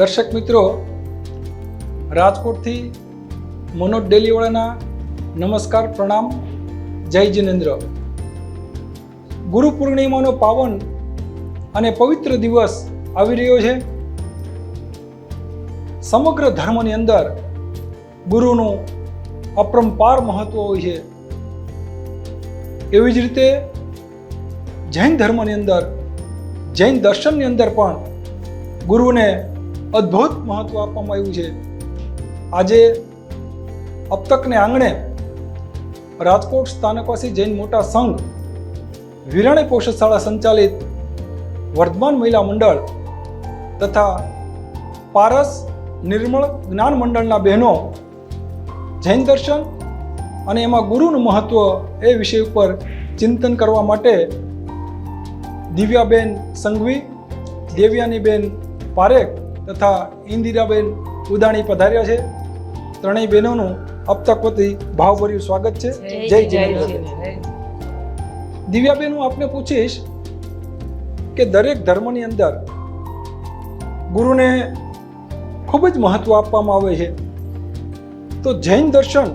દર્શક મિત્રો, રાજકોટથી મનોજ ડેલીવાળાના નમસ્કાર, પ્રણામ, જય જિનેન્દ્ર. ગુરુ પૂર્ણિમાનો પાવન અને પવિત્ર દિવસ આવી રહ્યો છે. સમગ્ર ધર્મની અંદર ગુરુનું અપરંપાર મહત્વ હોય છે. એવી જ રીતે જૈન ધર્મની અંદર, જૈન દર્શનની અંદર પણ ગુરુને અદ્ભુત મહત્વ આપવામાં આવ્યું છે. આજે અપ્તકને આંગણે રાજકોટ સ્થાનકવાસી જૈન મોટા સંઘ વિરાણી પોષશાળા સંચાલિત વર્ધમાન મહિલા મંડળ તથા પારસ નિર્મળ જ્ઞાન મંડળના બહેનો જૈન દર્શન અને એમાં ગુરુનું મહત્વ એ વિષય ઉપર ચિંતન કરવા માટે દિવ્યાબેન સંઘવી, દેવ્યાનીબેન પારેખ તથા ઇન્દિરાબેન ઉદાણી પધાર્યા છે. ત્રણેય બહેનોનું અબતક વતી ભાવભર્યું સ્વાગત છે. જય જય દિવ્યાબેન હું આપને પૂછીશ કે દરેક ધર્મની અંદર ગુરુને ખૂબ જ મહત્વ આપવામાં આવે છે. તો જૈન દર્શન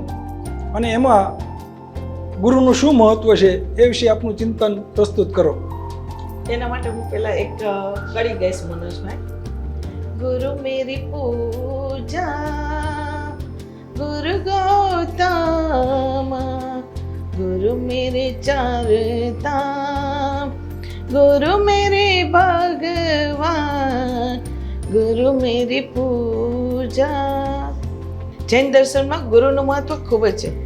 અને એમાં ગુરુનું શું મહત્વ છે એ વિશે આપનું ચિંતન પ્રસ્તુત કરો. એના માટે હું પેલા એક કરી ગઈશ મનોજભાઈ. ગુરુ મેરી પૂજા ગુરુ ગૌતમ ગુરુ મેરે ચારતા ગુરુ મેરે ભગવાન ગુરુ મેરી પૂજા જૈન દર્શનમાં ગુરુનું મહત્વ ખૂબ જ છે.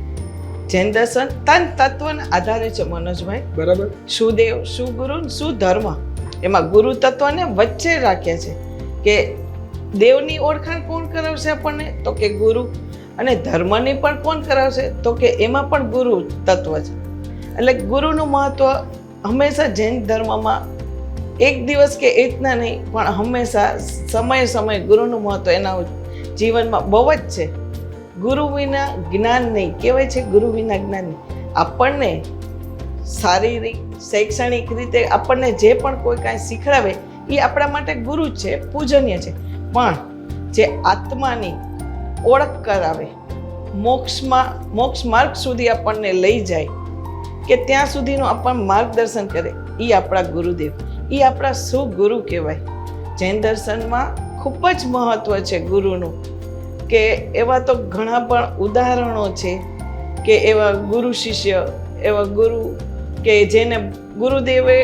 જૈન દર્શન તન તત્વના આધારે છે મનોજભાઈ. બરાબર. શું દેવ શું ગુરુ શું ધર્મ એમાં ગુરુ તત્વને વચ્ચે રાખ્યા છે કે દેવની ઓળખાણ કોણ કરાવશે આપણને? તો કે ગુરુ. અને ધર્મની પણ કોણ કરાવશે? તો કે એમાં પણ ગુરુ તત્વ છે. એટલે ગુરુનું મહત્વ હંમેશા જૈન ધર્મમાં એક દિવસ કે એક ના નહીં, પણ હંમેશા સમયે સમયે ગુરુનું મહત્વ એના જીવનમાં બહુ જ છે. ગુરુ વિના જ્ઞાન નહીં. કહેવાય છે ગુરુ વિના જ્ઞાન નહીં. આપણને શારીરિક, શૈક્ષણિક રીતે આપણને જે પણ કોઈ કાંઈ શીખડાવે, એ આપણા માટે ગુરુ છે, પૂજનીય છે. પણ જે આત્માની ઓળખ કરાવે, મોક્ષમાં, મોક્ષ માર્ગ સુધી આપણને લઈ જાય, કે ત્યાં સુધીનું આપણને માર્ગદર્શન કરે એ આપણા ગુરુદેવ એ આપણા સુગુરુ કહેવાય. જૈન દર્શનમાં ખૂબ જ મહત્ત્વ છે ગુરુનું, કે એવા તો ઘણા પણ ઉદાહરણો છે, કે એવા ગુરુ શિષ્ય, એવા ગુરુ, કે જેને ગુરુદેવે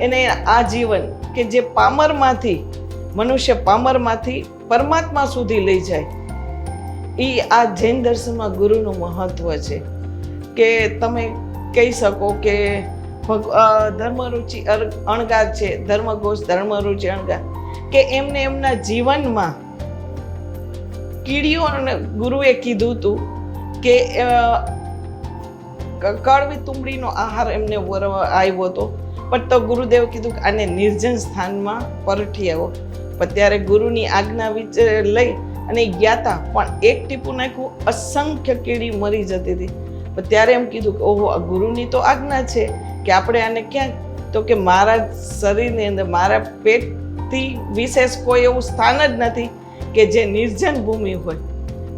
એને આ જીવન કે જે પામરમાંથી મનુષ્ય પામરમાંથી પરમાત્મા સુધી લઈ જાય. એ આ જૈન દર્શનમાં ગુરુનું મહત્વ છે. કે તમે કહી શકો કે ધર્મરુચિ અણગાર છે. ધર્મઘોષ, ધર્મરુચિ અણગાર. કે એમને એમના જીવનમાં કીડીઓ અને ગુરુએ કીધું હતું કે કડવી તુંબડીનો આહાર એમને આવ્યો હતો. પણ તો ગુરુદેવ કીધું કે આને નિર્જન સ્થાનમાં પરઠી આવો. પણ ત્યારે ગુરુની આજ્ઞા વિચાર લઈ અને ગયા હતા પણ એક ટીપું નાખ્યું, અસંખ્ય કીડી મરી જતી હતી. પણ ત્યારે એમ કીધું કે, ઓહો, આ ગુરુની તો આજ્ઞા છે કે આપણે આને ક્યાંક તો કે મારા શરીરની અંદર, મારા પેટથી વિશેષ કોઈ એવું સ્થાન જ નથી કે જે નિર્જન ભૂમિ હોય.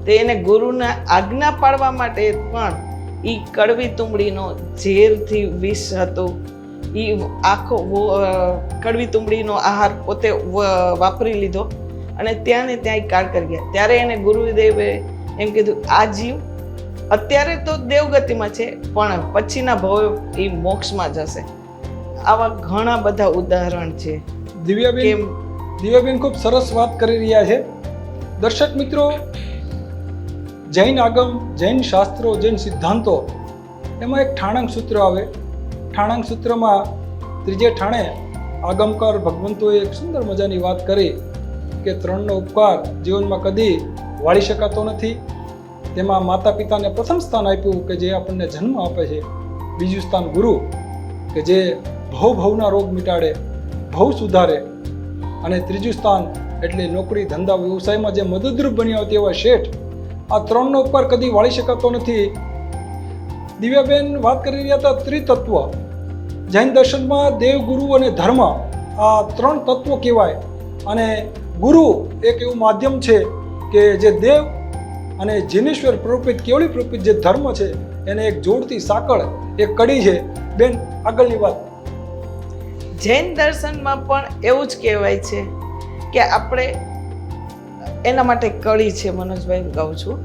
તે એને ગુરુના આજ્ઞા પાડવા માટે પણ એ કડવી તુંબડીનો ઝેરથી વિષ હતો. એ આખો કડવી તુંબડીનો આહાર પોતે વાપરી લીધો. અને ત્યાં ને ત્યાં ઈ કાળ કરી ગયા. ત્યારે એને ગુરુદેવે એમ કીધું આ જીવ અત્યારે તો દેવગતિમાં છે પણ પછીના ભવ એ મોક્ષમાં જશે. આવા ઘણા બધા ઉદાહરણ છે. દિવ્યાબેન દિવ્યાબેન ખૂબ સરસ વાત કરી રહ્યા છે. દર્શક મિત્રો જૈન આગમ જૈન શાસ્ત્રો જૈન સિદ્ધાંતો એમાં એક ઠાણાંક સૂત્ર આવે. ઠાણાંક સૂત્રમાં ત્રીજે ઠાણે આગમકાર ભગવંતોએ એક સુંદર મજાની વાત કરી કે ત્રણનો ઉપકાર જીવનમાં કદી વાળી શકાતો નથી. તેમાં માતા પિતાને પ્રથમ સ્થાન આપ્યું કે જે આપણને જન્મ આપે છે. બીજું સ્થાન ગુરુ કે જે ભવ ભવના રોગ મિટાડે, ભવ સુધારે. અને ત્રીજું સ્થાન એટલે નોકરી, ધંધા, વ્યવસાયમાં જે મદદરૂપ બન્યા હોય તેવા શેઠ, આ ત્રણનો ઉપકાર કદી વાળી શકાતો નથી. દિવ્યાબેન વાત કરી રહ્યા હતા ત્રિતત્વ. જૈન દર્શનમાં દેવ, ગુરુ અને ધર્મ આ ત્રણ તત્વો કહેવાય. અને ગુરુ એક એવું માધ્યમ છે કે જે દેવ અને જીનેશ્વર પ્રરૂપિત, કેવળી પ્રરૂપિત જે ધર્મ છે, એને એક જોડતી સાંકળ, એક કડી છે. બેન, આગળની વાત. જૈન દર્શનમાં પણ એવું જ કહેવાય છે કે આપણે એના માટે કડી છે, મનોજભાઈ કહું છું.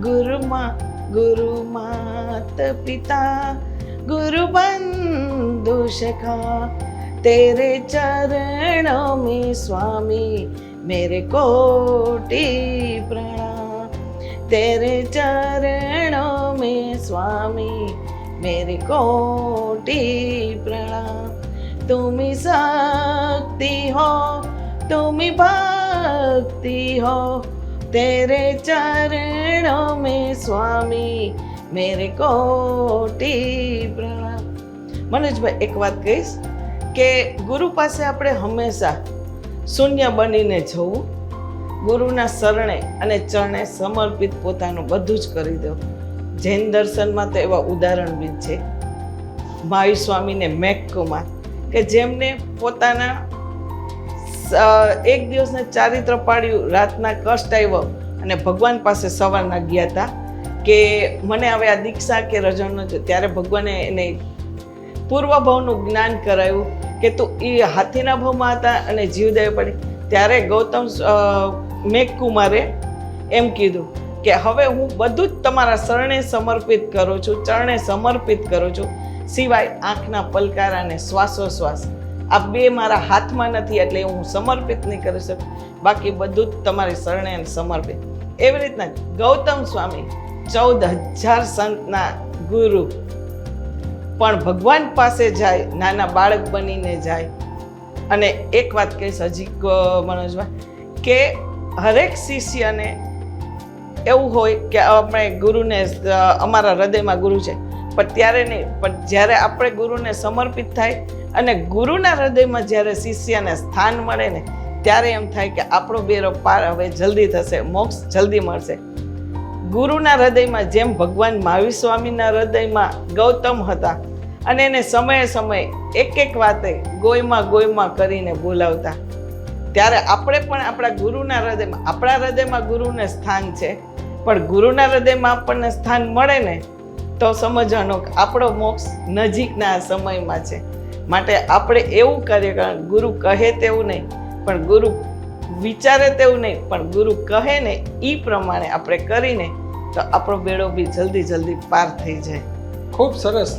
ગુરુમાં ગુરુ માત પિતા ગુરુ બંધુ સખા તેરે ચરણ में स्वामी मेरे कोटि प्रणाम तेरे चरणों में स्वामी मेरे कोटि प्रणाम तुम शक्ति हो तुम भक्ति हो तेरे चरणों में स्वामी मेरे कोटि प्रणाम મનોજભાઈ એક વાત કહીશ કે ગુરુ પાસે આપણે હંમેશા શૂન્ય બનીને જવું ગુરુના શરણે અને ચરણે સમર્પિત પોતાનું બધું જ કરી દો જૈન દર્શનમાં તો એવા ઉદાહરણ બી છે મહાવીર સ્વામીને મેક કુમાર કે જેમને પોતાના સ- એક દિવસને ચારિત્ર પાડ્યું, રાતના કષ્ટ આવ્યો અને ભગવાન પાસે સવારના ગયા હતા કે મને હવે આ દીક્ષા કે રજનો છે ત્યારે ભગવાને એને પૂર્વભાવનું જ્ઞાન કરાયું કે તું એ હાથીના ભાવમાં હતા અને જીવદય પડી. ત્યારે ગૌતમ મેઘકુમારે એમ કીધું કે હવે હું બધું જ તમારા શરણે સમર્પિત કરું છું, ચરણે સમર્પિત કરું છું. સિવાય આંખના પલકારા અને શ્વાસોશ્વાસ આ બે મારા હાથમાં નથી એટલે હું સમર્પિત નહીં કરી શકું. બાકી બધું જ તમારી શરણે સમર્પિત. એવી રીતના ગૌતમ સ્વામી ચૌદ હજાર સંતના ગુરુ પણ ભગવાન પાસે જાય, નાના બાળક બનીને જાય. અને એક વાત કહીશ હજી મનોજભાઈ કે હરેક શિષ્યને એવું હોય કે આપણે ગુરુને અમારા હૃદયમાં ગુરુ છે. પણ ત્યારે નહીં, પણ જ્યારે આપણે ગુરુને સમર્પિત થાય અને ગુરુના હૃદયમાં જ્યારે શિષ્યને સ્થાન મળે ને, ત્યારે એમ થાય કે આપણો બેરો પાર હવે જલ્દી થશે, મોક્ષ જલ્દી મળશે. ગુરુના હૃદયમાં જેમ ભગવાન મહાવીર સ્વામીના હૃદયમાં ગૌતમ હતા અને એને સમયે સમયે એક એક વાતે ગોયમાં ગોયમાં કરીને બોલાવતા. ત્યારે આપણે પણ આપણા ગુરુના હૃદયમાં, આપણા હૃદયમાં ગુરુને સ્થાન છે. પણ ગુરુના હૃદયમાં આપણને સ્થાન મળે ને, તો સમજવાનો આપણો મોક્ષ નજીકના સમયમાં છે. માટે આપણે એવું કાર્ય કરવાનું ગુરુ કહે તેવું નહીં, પણ ગુરુ વિચારે તેવું નહીં, પણ ગુરુ કહે ને એ પ્રમાણે આપણે કરીને તો આપણો બેડો બી જલ્દી જલ્દી પાર થઈ જાય. ખૂબ સરસ.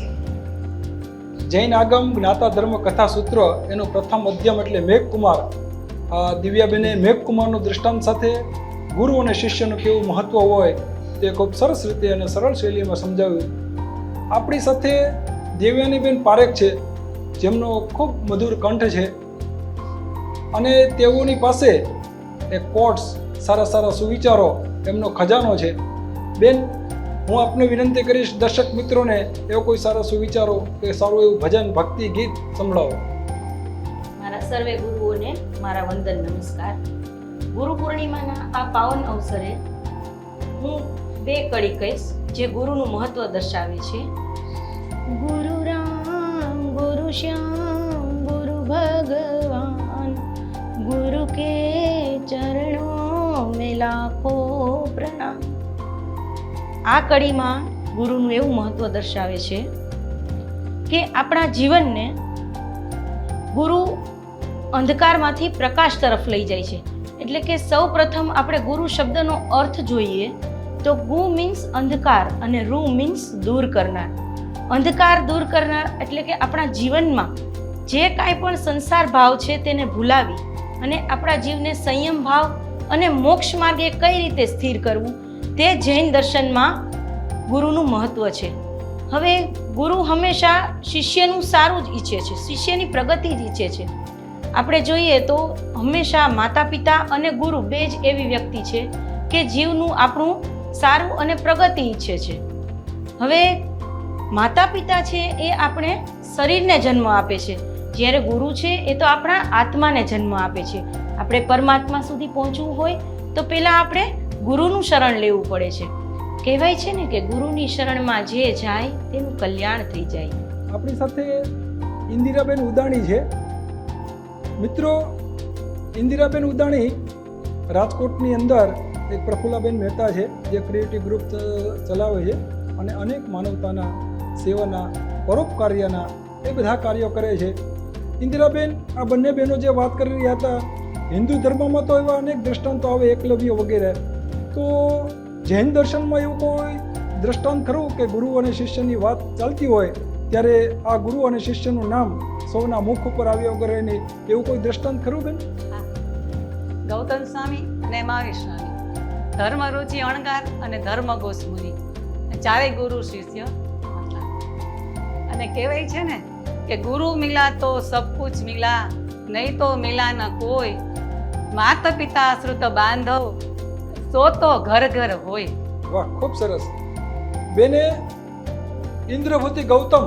જૈન આગમ જ્ઞાતા ધર્મ કથા સૂત્ર એનું પ્રથમ અધ્યમ એટલે મેઘકુમાર. દિવ્યાબેને મેઘકુમારનું દૃષ્ટાંત સાથે ગુરુ અને શિષ્યનું કેવું મહત્વ હોય તે ખૂબ સરસ રીતે અને સરળ શૈલીમાં સમજાવ્યું. આપણી સાથે દેવ્યાનીબેન પારેખ છે. જેમનો ખૂબ મધુર કંઠ છે. અને તેઓની પાસે એ કોટ્સ સારા સારા સુવિચારો એમનો ખજાનો છે. બેન હું આપને વિનંતી કરીશ દર્શક મિત્રોને એવો કોઈ સારા સુવિચારો કે સારું એવું ભજન ભક્તિ ગીત સંભળાવો. મારા સર્વે ગુરુઓને મારા વંદન નમસ્કાર. ગુરુ પૂર્ણિમાના આ પાવન અવસરે હું બે કડી કહીશ જે ગુરુનું મહત્વ દર્શાવે છે. ગુરુ શ્યામ ગુરુ ભગવાન ગુરુ કે ચરણો મેં લાખો પ્રણામ આ કડીમાં ગુરુનું એવું મહત્વ દર્શાવે છે કે આપણા જીવનને ગુરુ અંધકારમાંથી પ્રકાશ તરફ લઈ જાય છે. એટલે કે સૌ પ્રથમ આપણે ગુરુ શબ્દનો અર્થ જોઈએ તો ગુ મીન્સ અંધકાર અને રૂ મીન્સ દૂર કરનાર. અંધકાર દૂર કરનાર, એટલે કે આપણા જીવનમાં જે કાંઈ પણ સંસાર ભાવ છે તેને ભૂલાવી અને આપણા જીવને સંયમ ભાવ અને મોક્ષ માર્ગે કઈ રીતે સ્થિર કરવું, તે જૈન દર્શનમાં ગુરુનું મહત્વ છે. હવે ગુરુ હંમેશા શિષ્યનું સારું જ ઈચ્છે છે, શિષ્યની પ્રગતિ જ ઈચ્છે છે. આપણે જોઈએ તો હંમેશા માતા પિતા અને ગુરુ બે જ એવી વ્યક્તિ છે કે જીવનું આપણું સારું અને પ્રગતિ ઈચ્છે છે. હવે માતા પિતા છે એ આપણે શરીરને જન્મ આપે છે. જ્યારે ગુરુ છે એ તો આપણા આત્માને જન્મ આપે છે. આપણે પરમાત્મા સુધી પહોંચવું હોય તો પહેલાં આપણે ગુરુનું શરણ લેવું પડે છે. કહેવાય છે ને કે ગુરુની શરણમાં જે જાય તેનું કલ્યાણ થઈ જાય. આપણી સાથે ઇન્દિરાબેન ઉદાણી છે. મિત્રો, ઇન્દિરાબેન ઉદાણી રાજકોટની અંદર એક પ્રફુલ્લાબેન મહેતા છે, જે ક્રિએટિવ ગ્રુપ ચલાવે છે અને અનેક માનવતાના સેવાના પરોપકાર્યના એ બધા કાર્યો કરે છે. ઇન્દિરાબેન, આ બંને બહેનો જે વાત કરી રહ્યા હતા, હિન્દુ ધર્મમાં તો એવા અનેક દ્રષ્ટાંતો આવે, એકલવ્ય વગેરે. તો જૈન દર્શનમાં એવું કોઈ દ્રષ્ટાંત ખરું કે ગુરુ અને શિષ્યની વાત ચાલતી હોય, ત્યારે આ ગુરુ અને શિષ્યનું નામ સૌના મુખ ઉપર આવ્યા વગર નહીં એવું કોઈ દ્રષ્ટાંત ખરું બેન? ગૌતમ સ્વામી અને મહાવીર સ્વામી. ધર્મ રુચિ અણગાર અને ધર્મ ગોસ્મુનિ ચારેય ગુરુ શિષ્ય અને કહેવાય છે ને કે ગુરુ મિલા તો સબ કુછ મિલા, નહીં તો મિલા ન કોઈ. માતા પિતા શ્રુત બાંધવ, સો તો ઘર ઘર હોય. વાહ, ખૂબ સરસ. બેને ઇન્દ્રભૂતિ ગૌતમ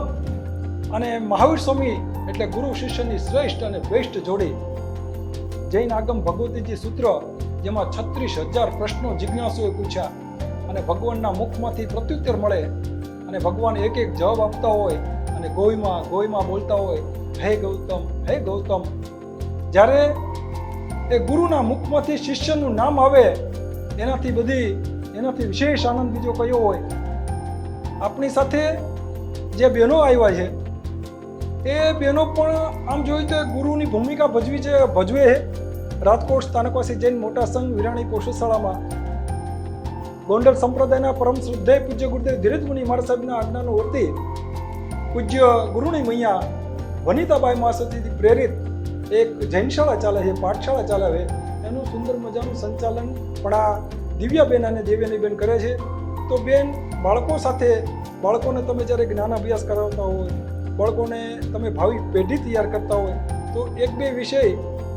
અને મહાવીર સ્વામી એટલે ગુરુ શિષ્યની શ્રેષ્ઠ અને બેસ્ટ જોડી જૈન આગમ ભગવતીજી સૂત્ર, જેમાં છત્રીસ હજાર પ્રશ્નો જિજ્ઞાસુએ પૂછ્યા અને ભગવાનના મુખમાંથી પ્રત્યુત્તર મળે અને ભગવાન એક એક જવાબ આપતા હોય અને ગોયમાં ગોયમાં બોલતા હોય, હે ગૌતમ હે ગૌતમ. જ્યારે એ ગુરુના મુખમાંથી શિષ્યનું નામ આવે, એનાથી બધી, એનાથી વિશેષ આનંદ બીજો કયો હોય? આપણી સાથે જે બહેનો આવ્યા છે, એ બહેનો પણ આમ જોઈએ તો ગુરુની ભૂમિકા ભજવી છે, ભજવે છે. રાજકોટ સ્થાનકવાસી જૈન મોટા સંઘ વિરાણી પોષશાળામાં ગોંડલ સંપ્રદાયના પરમ શ્રદ્ધેય પૂજ્ય ગુરુદેવ ધીરજ મુનિ મહારાજ સાહેબના આજ્ઞાનું વર્તી પૂજ્ય ગુરુણી મૈયા વનિતાબાઈ મહાસતીથી પ્રેરિત એક જૈન શાળા ચાલે છે, પાઠશાળા ચાલે એનું સુંદર મજાનું સંચાલન પણ આ દિવ્યાબેન અને દેવ્યાનીબેન કરે છે. તો બેન, બાળકો સાથે, બાળકોને તમે જ્યારે જ્ઞાન અભ્યાસ કરાવતા હોય, બાળકોને તમે ભાવિ પેઢી તૈયાર કરતા હોય, તો એક બે વિષય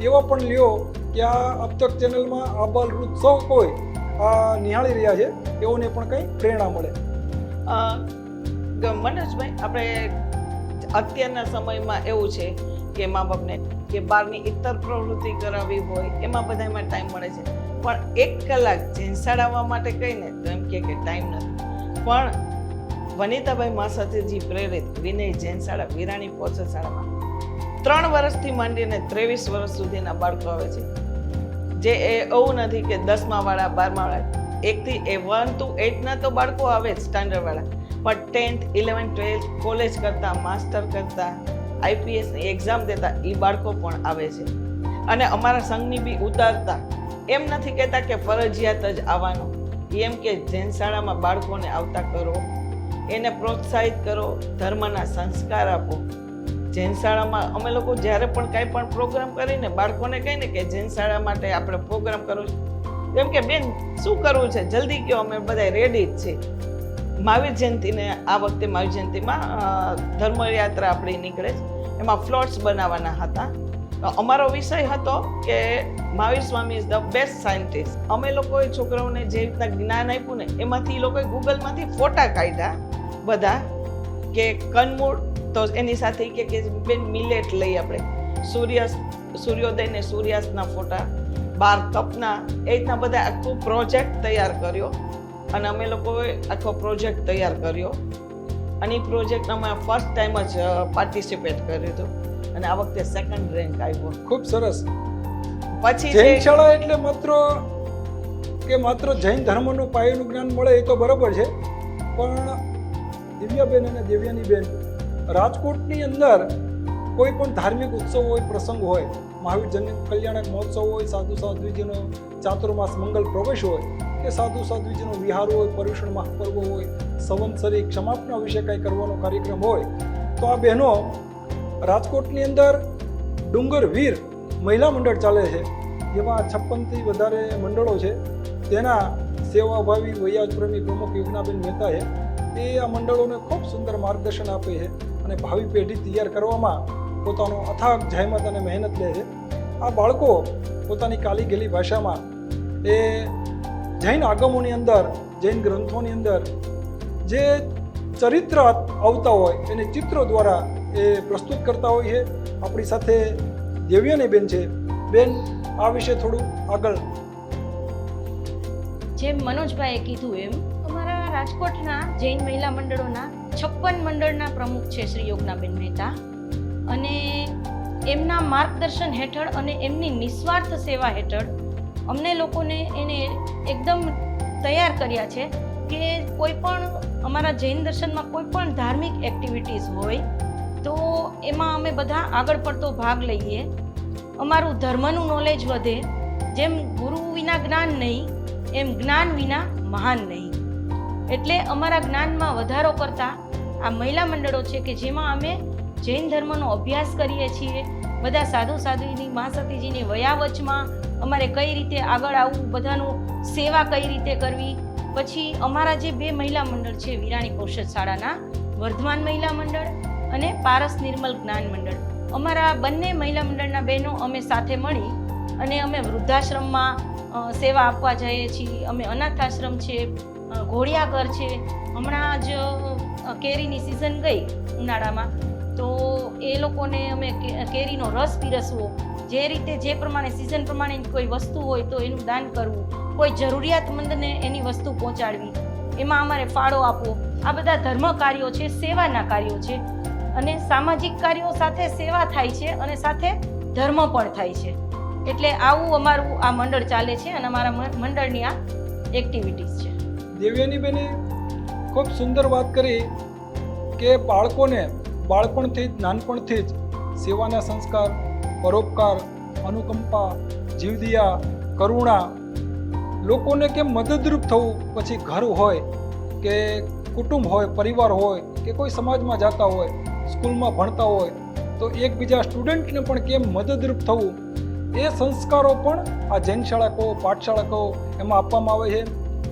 એવા પણ લ્યો કે આ અબતક ચેનલમાં આ બાલ સૌ કોઈ આ નિહાળી રહ્યા છે. એઓને પણ કંઈ પ્રેરણા મળે. મનોજભાઈ, આપણે અત્યારના સમયમાં એવું છે કે મા બાપને કે બહારની ઇતર પ્રવૃત્તિ કરાવવી હોય, એમાં બધામાં ટાઈમ મળે છે. પણ એક કલાક જેન્સાડાવવા માટે કહીને તો એમ કે ટાઈમ નથી. પણ વનિતાભાઈ મા સાથેજી પ્રેરિત વિનય જૈનશાળા વિરાણી પોષશાળામાં ત્રણ વર્ષથી માંડીને ત્રેવીસ વર્ષ સુધીના બાળકો આવે છે. જે એ એવું નથી કે દસમા વાળા બારમા વાળા એકથી એ વન ટુ એટના તો બાળકો આવે જ સ્ટાન્ડર્ડ વાળા. પણ ટેન્થ ઇલેવન ટ્વેલ્થ કોલેજ કરતાં, માસ્ટર કરતાં આઈપીએસની એક્ઝામ દેતા એ બાળકો પણ આવે છે. અને અમારા સંઘની બી ઉતારતા. એમ નથી કહેતા કે ફરજિયાત જ આવવાનું. એમ કે જૈન શાળામાં બાળકોને આવતા કરો, એને પ્રોત્સાહિત કરો, ધર્મના સંસ્કાર આપો. જૈન શાળામાં અમે લોકો જ્યારે પણ કાંઈ પણ પ્રોગ્રામ કરીને બાળકોને કહીને કે જૈન શાળા માટે આપણે પ્રોગ્રામ કરવો છે. એમ કે બેન, શું કરવું છે? જલ્દી કહો, અમે બધા રેડી જ છીએ મહાવીર જયંતિને આ વખતે મહાવીર જયંતિમાં ધર્મયાત્રા આપણી નીકળે એમાં ફ્લોટ્સ બનાવવાના હતા. અમારો વિષય હતો કે Mahavir Swami is the best scientist અમે લોકોએ છોકરાઓને જે રીતના જ્ઞાન આપ્યું ને, એમાંથી એ લોકોએ ગૂગલમાંથી ફોટા કાઢ્યા બધા કે કનમૂળ, તો એની સાથે કે બેન મિલેટ લઈ આપણે. સૂર્ય સૂર્યોદય ને સૂર્યાસ્તના ફોટા, બાર કપના, એ રીતના બધા આખું પ્રોજેક્ટ તૈયાર કર્યો. અને અમે લોકોએ આખો પ્રોજેક્ટ તૈયાર કર્યો. અને એ પ્રોજેક્ટ અમે ફર્સ્ટ ટાઈમ જ પાર્ટિસિપેટ કર્યું હતું. અને આ વખતે સેકન્ડ રેન્ક આવ્યો ખૂબ સરસ. પછી જૈન શાળા એટલે માત્ર કે માત્ર જૈન ધર્મનું પાયાનું જ્ઞાન મળે એ તો બરાબર છે. પણ દિવ્યાબેન અને દેવ્યાનીબેન રાજકોટની અંદર કોઈ પણ ધાર્મિક ઉત્સવ હોય, પ્રસંગ હોય મહાવીર જન કલ્યાણક મહોત્સવ હોય, સાધુ સાધ્વીજીનો ચાતુર્માસ મંગલ પ્રવેશ હોય, કે સાધુ સાધ્વીજીનો વિહાર હોય, પર્યુષણ મહાપર્વ હોય સંવંતસરી ક્ષમાપના વિશે કંઈ કરવાનો કાર્યક્રમ હોય, તો આ બહેનો રાજકોટની અંદર ડુંગર વીર મહિલા મંડળ ચાલે છે. જેમાં છપ્પનથી વધારે મંડળો છે. તેના સેવાભાવી વૈયાજપ્રેમી પ્રમુખ યુગનાબેન મહેતા છે. એ આ મંડળોને ખૂબ સુંદર માર્ગદર્શન આપે છે અને ભાવિ પેઢી તૈયાર કરવામાં પોતાનો અથાગ જહેમત અને મહેનત લે છે. આ બાળકો પોતાની કાલી ગેલી ભાષામાં એ જૈન આગમોની અંદર, જૈન ગ્રંથોની અંદર જે ચરિત્ર આવતા હોય એને ચિત્રો દ્વારા એ પ્રસ્તુત કરતા હોય છે. આપણી સાથે દેવ્યની બેન છે. બેન, આ વિશે થોડું આગળ. જેમ મનોજભાઈએ કીધું એમ, અમારા રાજકોટના જૈન મહિલા મંડળોના છપ્પન મંડળના પ્રમુખ છે શ્રી યોગનાબેન મહેતા. અને એમના માર્ગદર્શન હેઠળ અને એમની નિસ્વાર્થ સેવા હેઠળ અમને લોકોને એને એકદમ તૈયાર કર્યા છે કે કોઈ પણ અમારા જૈન દર્શનમાં કોઈ પણ ધાર્મિક એક્ટિવિટીઝ હોય, તો એમાં અમે બધા આગળ પડતો ભાગ લઈએ. અમારું ધર્મનું નોલેજ વધે. જેમ ગુરુ વિના જ્ઞાન નહીં, એમ જ્ઞાન વિના મહાન નહીં. એટલે અમારા જ્ઞાનમાં વધારો કરતા આ મહિલા મંડળો છે કે જેમાં અમે જૈન ધર્મનો અભ્યાસ કરીએ છીએ. બધા સાધુ સાધુની મા સતીજીની વયાવચમાં અમારે કઈ રીતે આગળ આવવું, બધાનું સેવા કઈ રીતે કરવી? પછી અમારા જે બે મહિલા મંડળ છે, વિરાણી કૌશલ શાળાના વર્ધમાન મહિલા મંડળ અને પારસ નિર્મલ જ્ઞાન મંડળ. અમારા બંને મહિલા મંડળના બહેનો અમે સાથે મળી અને અમે વૃદ્ધાશ્રમમાં સેવા આપવા જઈએ છીએ. અમે અનાથ આશ્રમ છે ઘોડિયાઘર છે. હમણાં જ કેરીની સિઝન ગઈ ઉનાળામાં. તો એ લોકોને અમે કેરીનો રસ પીરસવો. જે રીતે, જે પ્રમાણે સિઝન પ્રમાણે કોઈ વસ્તુ હોય તો એનું દાન કરવું. કોઈ જરૂરિયાતમંદને એની વસ્તુ પહોંચાડવી. એમાં અમારે ફાળો આપવો. આ બધા ધર્મ કાર્યો છે, સેવાના કાર્યો છે. અને સામાજિક કાર્યો સાથે સેવા થાય છે અને સાથે ધર્મ પણ થાય છે. એટલે આવું અમારું આ મંડળ ચાલે છે અને અમારા મંડળની આ એક્ટિવિટીઝ છે. દેવ્યાની બેને ખૂબ સુંદર વાત કરી કે બાળકોને બાળપણથી જ, નાનપણથી જ સેવાના સંસ્કાર, પરોપકાર, અનુકંપા, જીવદિયા, કરુણા, લોકોને કેમ મદદરૂપ થવું પછી ઘર હોય કે કુટુંબ હોય, પરિવાર હોય કે કોઈ સમાજમાં જતા હોય, સ્કૂલમાં ભણતા હોય, તો એકબીજા સ્ટુડન્ટને પણ કેમ મદદરૂપ થવું? એ સંસ્કારો પણ આ જૈન શાળા કહો, એમાં આપવામાં આવે છે.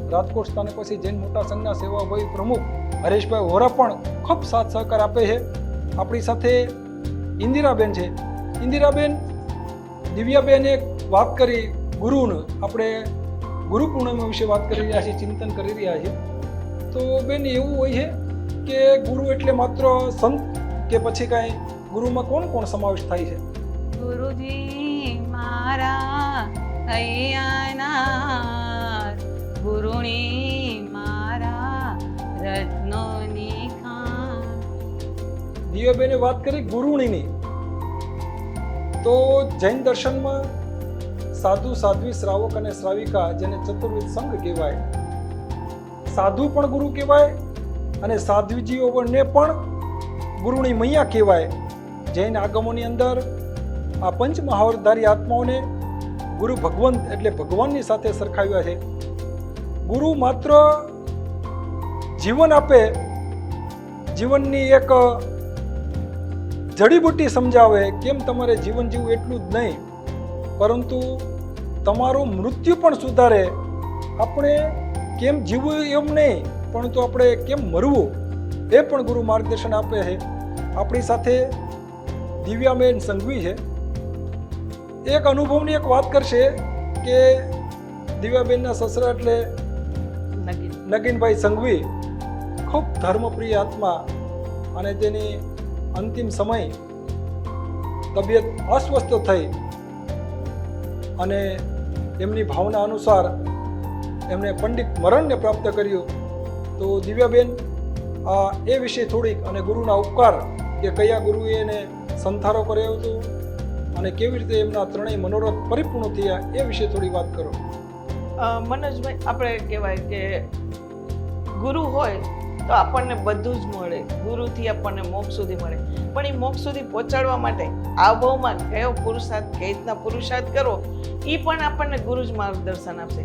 રાજકોટ સ્થાનક પછી જૈન મોટા સંઘના સેવાભાવી પ્રમુખ હરેશભાઈ વોરા પણ ખૂબ સાથ સહકાર આપે છે. આપણી સાથે ઇન્દિરાબેન છે. ઇન્દિરાબેન, દિવ્યાબેને વાત કરી ગુરુનો. આપણે ગુરુ પૂર્ણિમા વિશે વાત કરી રહ્યા છીએ, ચિંતન કરી રહ્યા છીએ. તો બેન, એવું હોય છે કે ગુરુ એટલે માત્ર સંત કે પછી કાંઈ ગુરુમાં કોણ કોણ સમાવેશ થાય છે? ગુરુજી મારા હૈયાના ગુરુણી મારા રત્નોની ખાણ દિવ્યાબેને વાત કરી ગુરુણીની. તો જૈન દર્શનમાં સાધુ, સાધ્વી, શ્રાવક અને શ્રાવિકા જેને ચતુર્વિધ સંઘ કહેવાય, સાધુ પણ ગુરુ કહેવાય અને સાધ્વીજીઓને પણ ગુરુણી મૈયા કહેવાય. જૈન આગમોની અંદર આ પંચ મહાવરધારી આત્માઓને ગુરુ ભગવંત એટલે ભગવાનની સાથે સરખાવ્યા છે. ગુરુ માત્ર જીવન આપે, જીવનની એક જડીબુટ્ટી સમજાવે કેમ તમારે જીવન જીવવું એટલું જ નહીં? પરંતુ તમારું મૃત્યુ પણ સુધારે. આપણે કેમ જીવવું એમ નહીં પરંતુ આપણે કેમ મરવું? એ પણ ગુરુ માર્ગદર્શન આપે છે. આપણી સાથે દિવ્યાબેન સંઘવી છે. એક અનુભવની એક વાત કરશે કે દિવ્યાબેનના સસરા એટલે નગીનભાઈ સંઘવી ખૂબ ધર્મપ્રિય આત્મા અને તેની અંતિમ સમય તબિયત અસ્વસ્થ થઈ અને એમની ભાવના અનુસાર એમણે પંડિત મરણને પ્રાપ્ત કર્યું. તો દિવ્યાબેન, આ એ વિશે થોડીક અને ગુરુના ઉપકાર કે કયા ગુરુએ એને સંથારો કર્યો હતો અને કેવી રીતે એમના ત્રણેય મનોરથ પરિપૂર્ણ થયા એ વિશે થોડી વાત કરો. મનોજભાઈ, આપણે કહેવાય કે ગુરુ હોય તો આપણને બધું જ મળે. ગુરુથી આપણને મોક્ષ સુધી મળે. પણ એ મોક્ષ સુધી પહોંચાડવા માટે આ ભાવમાં કયો પુરુષાર્થ, કઈ રીતના પુરુષાર્થ કરવો એ પણ આપણને ગુરુ જ માર્ગદર્શન આપશે.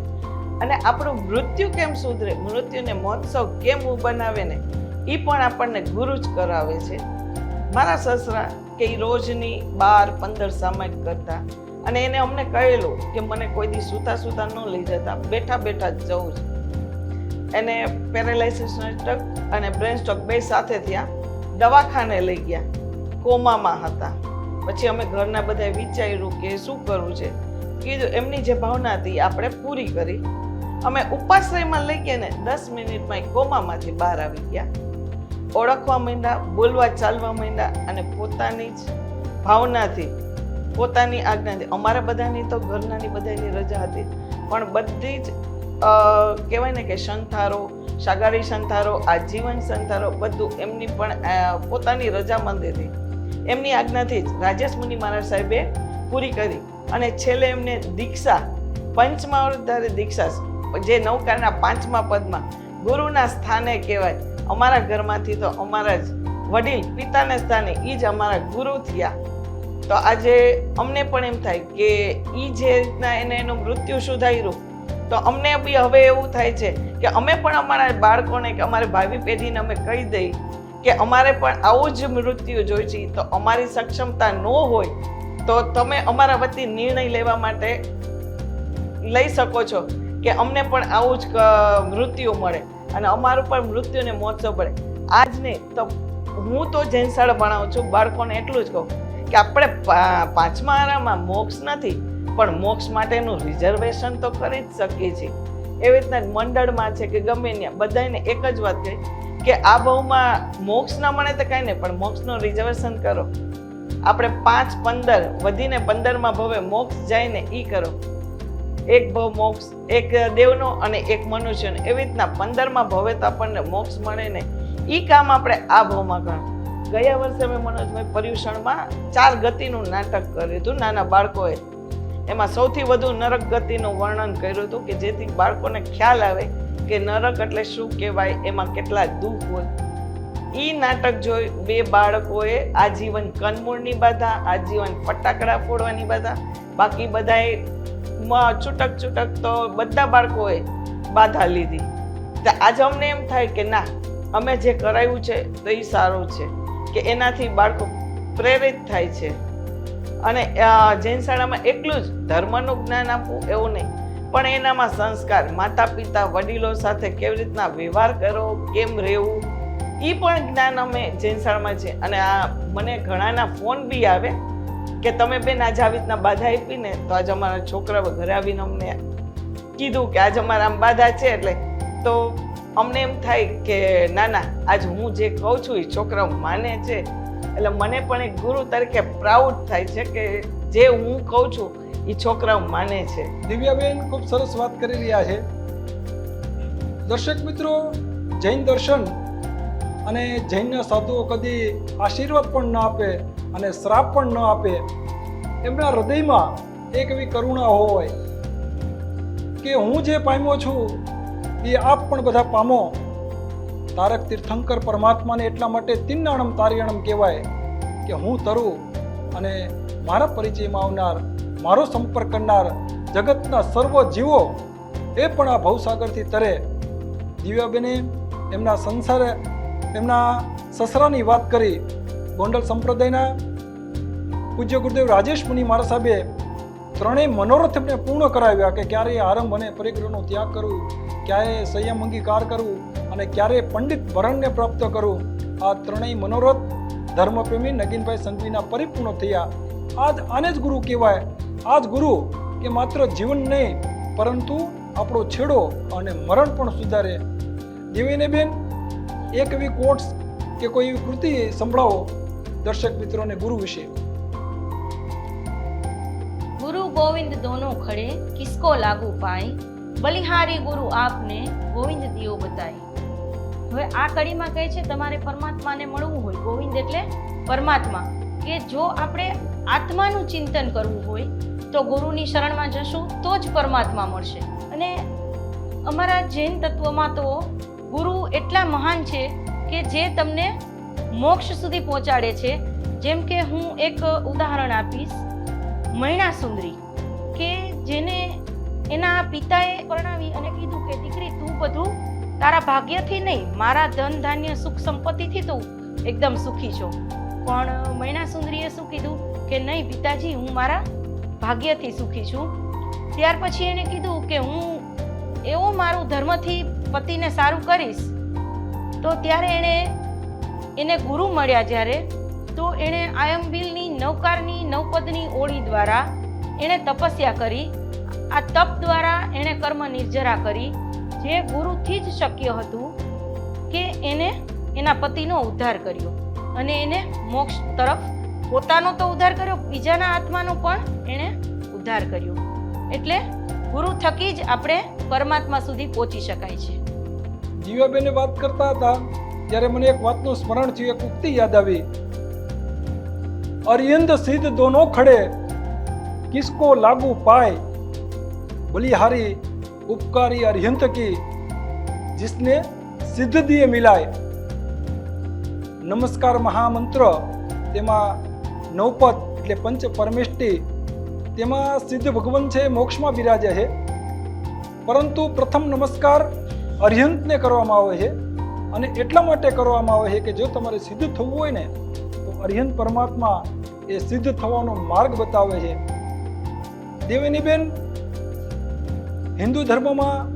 અને આપણું મૃત્યુ કેમ સુધરે, મૃત્યુને મહોત્સવ કેમ બનાવે ને એ પણ આપણને ગુરુ જ કરાવે છે. મારા સસરા કે એ રોજની બાર, પંદર સામાયિક કરતા અને એને અમને કહેલું કે મને કોઈ દી સૂતા સૂતા ન લઈ જતા બેઠા બેઠા જ જવું છે. એને પેરાલાઇસિસનો સ્ટ્રોક અને બ્રેન સ્ટ્રોક બે સાથે થયા. દવાખાને લઈ ગયા. કોમામાં હતા. પછી અમે ઘરના બધા વિચાર્યું કે શું કરવું છે? કીધું, એમની જે ભાવના હતી આપણે પૂરી કરી. અમે ઉપાશ્રયમાં લઈ ગયા ને દસ મિનિટમાં કોમામાંથી બહાર આવી ગયા. ઓળખવા માંડ્યા, બોલવા ચાલવા માંડ્યા અને પોતાની જ ભાવનાથી, પોતાની આજ્ઞાથી. અમારા બધાની તો ઘરનાની બધાની રજા હતી, પણ બધી જ કહેવાય ને કે સંતારો સાગારી સંતારો આજીવન સંથારો, બધું એમની પણ પોતાની રજામંદીથી એમની આજ્ઞાથી જ રાજેશ મુનિ મહારાજ સાહેબે પૂરી કરી અને છેલ્લે એમને દીક્ષા પંચમાવતારી દીક્ષા જે નૌકાના પાંચમા પદમાં ગુરુના સ્થાને કહેવાય. અમારા ઘરમાંથી તો અમારા જ વડીલ પિતાના સ્થાને એ જ અમારા ગુરુ થયા. તો આજે અમને પણ એમ થાય કે એ જે રીતના એને એનું મૃત્યુ સુધાર્યું તો અમને બી હવે એવું થાય છે કે અમે પણ અમારા બાળકોને કે અમારી ભાવિ પેઢીને અમે કહી દઈ કે અમારે પણ આવું જ મૃત્યુ જોઈ છે તો અમારી સક્ષમતા ન હોય તો તમે અમારા વતી નિર્ણય લેવા માટે લઈ શકો છો કે અમને પણ આવું જ મૃત્યુ મળે અને અમારું પણ મૃત્યુને મહોત્સવ પડે આજ નહીં તો હું તો જૈન શાળા ભણાવું છું, બાળકોને એટલું જ કહું કે આપણે પાંચમા આરામાં મોક્ષ નથી. પણ મોક્ષ માટેનું રિઝર્વેશન તો કરી જ શકીએ છીએ. એવી રીતના મંડળમાં છે કે ગમે ત્યાં બધાને એક જ વાત કહી કે આ બહુમાં મોક્ષ ના મળે તો કાંઈ નહીં, પણ મોક્ષનું રિઝર્વેશન કરો. આપણે પાંચ પંદર વધીને પંદરમાં ભવે મોક્ષ જાય ને એ કરો. એક ભવ મોક્ષ, એક દેવનો અને એક મનુષ્યનો. એવી રીતના પંદરમાં ભવે તો આપણને મોક્ષ મળે ને એ કામ આપણે આ ભાવમાં કરો. ગયા વર્ષે મેં મનોજભાઈ પર્યુષણમાં ચાર ગતિનું નાટક કર્યું હતું નાના બાળકોએ. એમાં સૌથી વધુ નરક ગતિનું વર્ણન કર્યું હતું કે જેથી બાળકોને ખ્યાલ આવે કે નરક એટલે શું કહેવાય, એમાં કેટલા દુઃખ હોય. એ નાટક જોઈ બે બાળકોએ આજીવન કનમૂળની બાધા, આજીવન ફટાકડા ફોડવાની બાધા. બાકી બધાએ છૂટક છૂટક તો બધા બાળકોએ બાધા લીધી. તો આજે અમને એમ થાય કે ના, અમે જે કરાયું છે તો એ સારું છે, કે એનાથી બાળકો પ્રેરિત થાય છે. અને જૈન શાળામાં એકલું જ ધર્મનું જ્ઞાન આપવું એવું નહીં. પણ એનામાં સંસ્કાર માતા પિતા વડીલો સાથે કેવી રીતના વ્યવહાર કરો, કેમ રહેવું એ પણ જ્ઞાન અમે જૈન શાળામાં છે. અને આ મને ઘણાના ફોન બી આવે કે તમે બેન આજે આવી રીતના બાધા આપી ને તો આજે અમારા છોકરા ઘરે આવીને અમને કીધું કે આજે અમારા આમ બાધા છે એટલે, તો અમને એમ થાય કે, ના ના, આજ હું જે કહું છું એ છોકરાઓ માને છે. એટલે મને પણ એક ગુરુ તરીકે પ્રાઉડ થાય છે કે જે હું કહું છું એ છોકરાઓ માને છે. દિવ્યાબેન ખૂબ સરસ વાત કરી રહ્યા છે. દર્શક મિત્રો, જૈન દર્શન અને જૈનના સાધુઓ કદી આશીર્વાદ પણ ન આપે અને શ્રાપ પણ ન આપે. એમના હૃદયમાં એક એવી કરુણા હોય કે હું જે પામ્યો છું એ આપ પણ બધા પામો. તારક તીર્થંકર પરમાત્માને એટલા માટે તિન્નાણમ તારિયાણમ કહેવાય કે હું તરું અને મારા પરિચયમાં આવનાર મારો સંપર્ક કરનાર જગતના સર્વ જીવો એ પણ આ ભવસાગરથી તરે. દિવ્યાબેને એમના સંસાર, એમના સસરાની વાત કરી. ગોંડલ સંપ્રદાયના પૂજ્ય ગુરુદેવ રાજેશ મુનિ મારા સાહેબે ત્રણેય મનોરથ પૂર્ણ કરાવ્યા કે ક્યારે આરંભ અને પરિગ્રહનો ત્યાગ કરવું ક્યારે સંયમ અંગીકાર કરવું અને ક્યારે પંડિત વરણને પ્રાપ્ત કરું, આ ત્રણેય મનોરથ ધર્મપ્રેમી નગીનભાઈ સંઘવીના પરિપૂર્ણ થયા. આજ આને જ ગુરુ કહેવાય. આજ ગુરુ કે માત્ર જીવન નહીં, પરંતુ આપણો છેડો અને મરણ પણ સુધારે. દેવીને બેન, એક એવી કોટ્સ કે કોઈ એવી કૃતિ સંભળાવો, દર્શક મિત્રોને ગુરુ વિશે. ગુરુ ગોવિંદ દોનો ખડે, કિસકો લાગુ પાય. બલિહારી ગુરુ આપને ગોવિંદ દિયો બતાય. હવે આ કડીમાં કહે છે, તમારે પરમાત્માને મળવું હોય, ગોવિંદ એટલે પરમાત્મા. કે જો આપણે આત્માનું ચિંતન કરવું હોય, તો ગુરુની શરણમાં જશું, તો જ પરમાત્મા મળશે. અને અમારા જૈન તત્વમાં તો ગુરુ એટલા મહાન છે કે જે તમને મોક્ષ સુધી પહોંચાડે છે. જેમ કે હું એક ઉદાહરણ આપીશ. મૈણા સુંદરી, કે જેને એના પિતાએ પરણાવી અને કીધું કે, દીકરી, તું બધું તારા ભાગ્યથી નહીં, મારા ધન ધાન્ય સુખ સંપત્તિથી તું એકદમ સુખી છો. પણ મૈના સુંદરીએ શું કીધું? કે નહીં પિતાજી, હું મારા ભાગ્યથી સુખી છું. ત્યાર પછી એણે કીધું કે હું એવું મારું ધર્મથી પતિને સારું કરીશ. તો ત્યારે એણે એને ગુરુ મળ્યા જ્યારે, તો એણે આયંબિલની નૌકારની નવપદની ઓળી દ્વારા એણે તપસ્યા કરી. આ તપ દ્વારા એણે કર્મ નિર્જરા કરી. જે ગુરુથી જ શક્ય હતું કે એને એના પતિનો ઉદ્ધાર કર્યો. અને એને મોક્ષ તરફ પોતાનો તો ઉદ્ધાર કર્યો, બીજાના આત્માનો પણ એણે ઉદ્ધાર કર્યો. એટલે ગુરુ થકી જ આપણે પરમાત્મા સુધી પહોંચી શકાય છે. જીવાબેને વાત કરતા હતા જ્યારે મને એક વાતનું સ્મરણ થયું, એક ઉક્તિ યાદ આવી. અરિયંદ સિદ્ધ દોનો ખડે કિસકો લાગુ પાય, બલિહારી उपकारी अरियंत की जिसने સિદ્ધ દિએ મિલાય નમસ્કાર મહામંત્ર તેમાં નવપદ એટલે પંચ પરમેષ્ટિ તેમાં સિદ્ધ ભગવાન છે મોક્ષમાં બિરાજ્યા છે પરંતુ પ્રથમ નમસ્કાર અર્યંતને કરવામાં આવે છે અને એટલા માટે કરવામાં આવે છે કે જો તમારે સિદ્ધ થવું હોય ને તો અર્યંત પરમાત્મા એ સિદ્ધ થવાનો માર્ગ બતાવે છે દેવેનીબેન હિન્દુ ધર્મમાં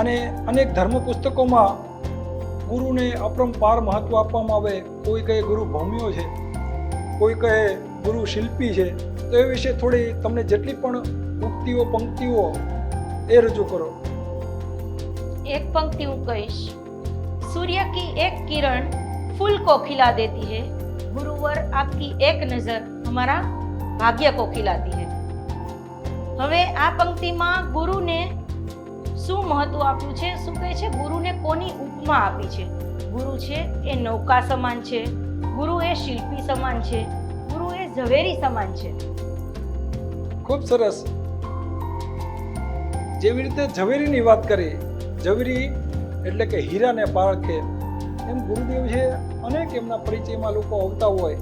અને અનેક ધર્મ પુસ્તકોમાં ગુરુને અપરંપાર મહત્ત્વ આપવામાં આવે, કોઈ કહે ગુરુ ભૌમ્યો છે, કોઈ કહે ગુરુ શિલ્પી છે, તો એ વિશે થોડી તમને જેટલી પણ ઉક્તિઓ, પંક્તિઓ એ રજૂ કરો. એક પંક્તિ હું કહીશ. સૂર્ય કી એક કિરણ ફૂલ કો ખિલા દેતી હે, ગુરુવર આપકી એક નજર હમારા ભાગ્ય કો ખિલાતી હે. હવે આ પંક્તિમાં ગુરુને શું મહત્વ આપ્યું છે? શું કહે છે? ગુરુને કોની ઉપમા આપી છે? ગુરુ છે એ નૌકા સમાન છે. ગુરુ એ શિલ્પી સમાન છે. ગુરુ એ ઝવેરી સમાન છે. ખૂબ સરસ. જેવી રીતે ઝવેરીની વાત કરી, ઝવેરી એટલે કે હીરાને પારખે એમ ગુરુદેવ છે અનેક એમના પરિચયમાં લોકો આવતા હોય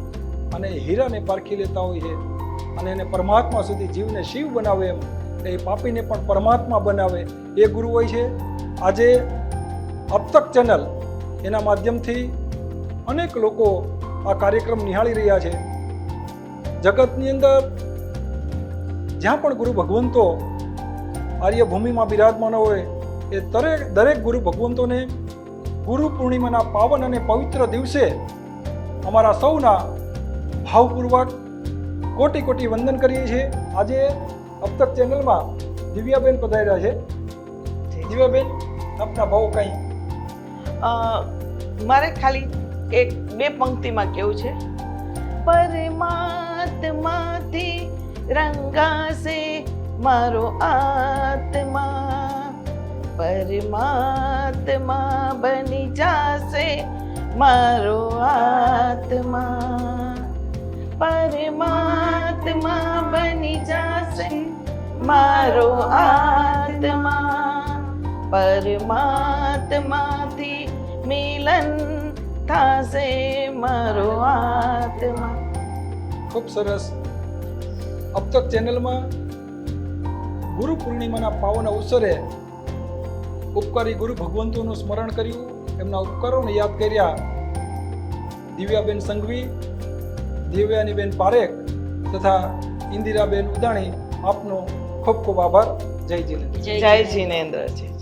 અને હીરાને પારખી લેતા હોય છે. અને એને પરમાત્મા સુધી જીવને શિવ બનાવે એમ. એ પાપીને પણ પરમાત્મા બનાવે. એ ગુરુ હોય છે. આજે અબતક ચેનલ એના માધ્યમથી અનેક લોકો આ કાર્યક્રમ નિહાળી રહ્યા છે. જગતની અંદર જ્યાં પણ ગુરુ ભગવંતો આર્યભૂમિમાં બિરાજમાન હોય, એ દરેક દરેક ગુરુ ભગવંતોને ગુરુ પૂર્ણિમાના પાવન અને પવિત્ર દિવસે અમારા સૌના ભાવપૂર્વક કોટી કોટી વંદન કરીએ છીએ. આજે અબતક ચેનલમાં દિવ્યાબેન પધાર્યા છે. દિવ્યાબેન આપના ભાવ કંઈ? મારે ખાલી એક બે પંક્તિમાં કેવું છે? પરમાત્માથી રંગાશે મારો આત્મા. પરમાત્મા બની જાશે મારો આત્મા. પરમાત્મા બની જાશે. મારો આત્મા પરમાત્માથી મિલન થાશે. મારો આત્મા. ખૂબ સરસ. અબતક ચેનલમાં ગુરુ પૂર્ણિમાના પાવન અવસરે ઉપકારી ગુરુ ભગવંતોનું સ્મરણ કર્યું. એમના ઉપકારોને યાદ કર્યા. દિવ્યાબેન સંઘવી દિવ્યાનીબેન પારેખ તથા ઇન્દિરાબેન ઉદાણી આપનો ખૂબ ખૂબ આભાર. જય જીનેન્દ્ર. જય જિનેન્દ્ર છે